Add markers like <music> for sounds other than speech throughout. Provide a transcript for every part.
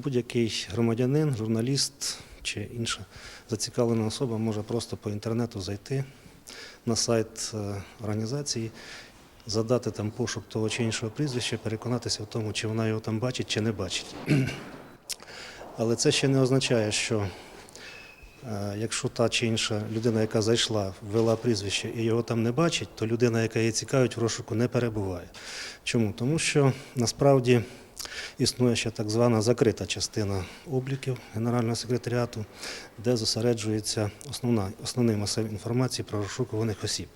будь-який громадянин, журналіст чи інша зацікавлена особа може просто по інтернету зайти на сайт е, організації, задати там пошук того чи іншого прізвища, переконатися в тому, чи вона його там бачить, чи не бачить. <clears throat> Але це ще не означає, що е, якщо та чи інша людина, яка зайшла, ввела прізвище і його там не бачить, то людина, яка її цікавить, в розшуку не перебуває. Чому? Тому що насправді існує ще так звана закрита частина обліків Генерального секретаріату, де зосереджується основна, основний масив інформації про розшукуваних осіб.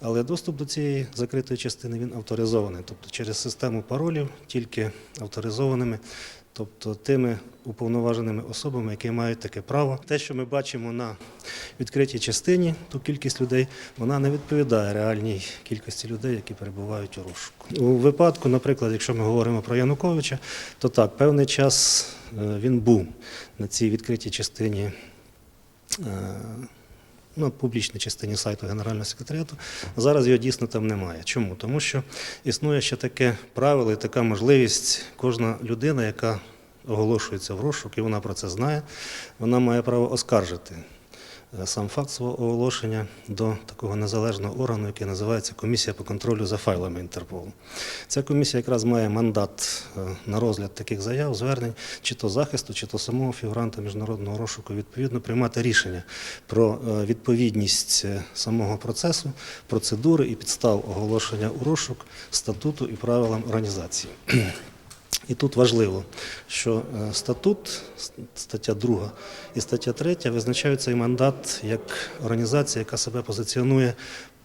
Але доступ до цієї закритої частини він авторизований, тобто через систему паролів тільки авторизованими, тобто тими уповноваженими особами, які мають таке право. Те, що ми бачимо на відкритій частині, ту кількість людей, вона не відповідає реальній кількості людей, які перебувають у розшуку. У випадку, наприклад, якщо ми говоримо про Януковича, то так, певний час е, він був на цій відкритій частині. На публічній частині сайту Генерального секретаріату. Зараз його дійсно там немає. Чому? Тому що існує ще таке правило і така можливість. Кожна людина, яка оголошується в розшук, і вона про це знає, вона має право оскаржити сам факт свого оголошення до такого незалежного органу, який називається Комісія по контролю за файлами Інтерполу. Ця комісія якраз має мандат е, на розгляд таких заяв, звернень, чи то захисту, чи то самого фігуранта міжнародного розшуку, відповідно приймати рішення про е, відповідність е, самого процесу, процедури і підстав оголошення у розшук, статуту і правилам організації. І тут важливо, що е, статут, стаття 2 і стаття 3 визначають цей мандат як організація, яка себе позиціонує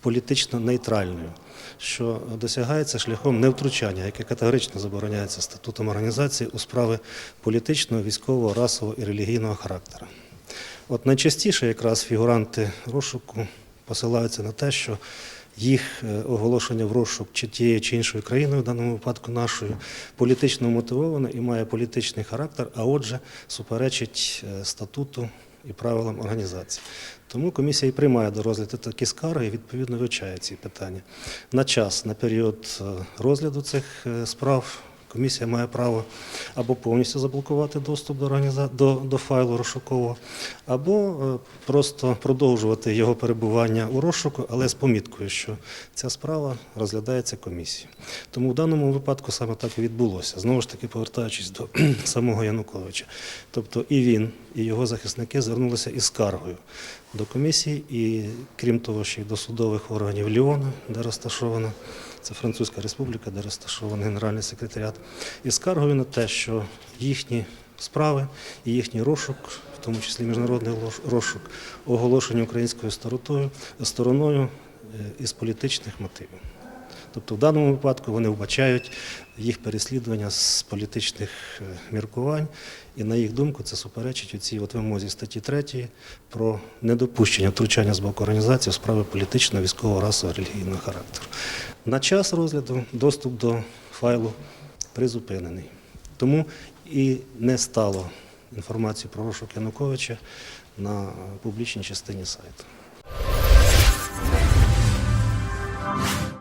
політично нейтральною, що досягається шляхом невтручання, яке категорично забороняється статутом організації у справи політичного, військового, расового і релігійного характеру. От найчастіше якраз фігуранти розшуку посилаються на те, що їх е, оголошення в розшук чи тієї чи іншої країни, в даному випадку нашою, політично мотивоване і має політичний характер, а отже, суперечить е, статуту і правилам організації. Тому комісія і приймає до розгляду такі скарги і відповідно вивчає ці питання. На час, на період е, розгляду цих справ комісія має право або повністю заблокувати доступ до, до, до файлу розшукового, або е, просто продовжувати його перебування у розшуку, але з поміткою, що ця справа розглядається комісією. Тому в даному випадку саме так і відбулося. Знову ж таки, повертаючись до <clears throat> самого Януковича. Тобто і він, і його захисники звернулися із скаргою до комісії, і крім того, ще й до судових органів Ліону, де розташовано. Це Французька республіка, де розташований генеральний секретаріат, і скаргою на те, що їхні справи і їхній розшук, в тому числі міжнародний розшук, оголошені українською стороною, стороною е, із політичних мотивів. Тобто в даному випадку вони вбачають їх переслідування з політичних е, міркувань, і на їх думку це суперечить у цій от вимозі статті 3 про недопущення втручання з боку організації в справи політичного, військового, расового, релігійного характеру. На час розгляду доступ до файлу призупинений, тому і не стало інформації про розшук Януковича на е, публічній частині сайту.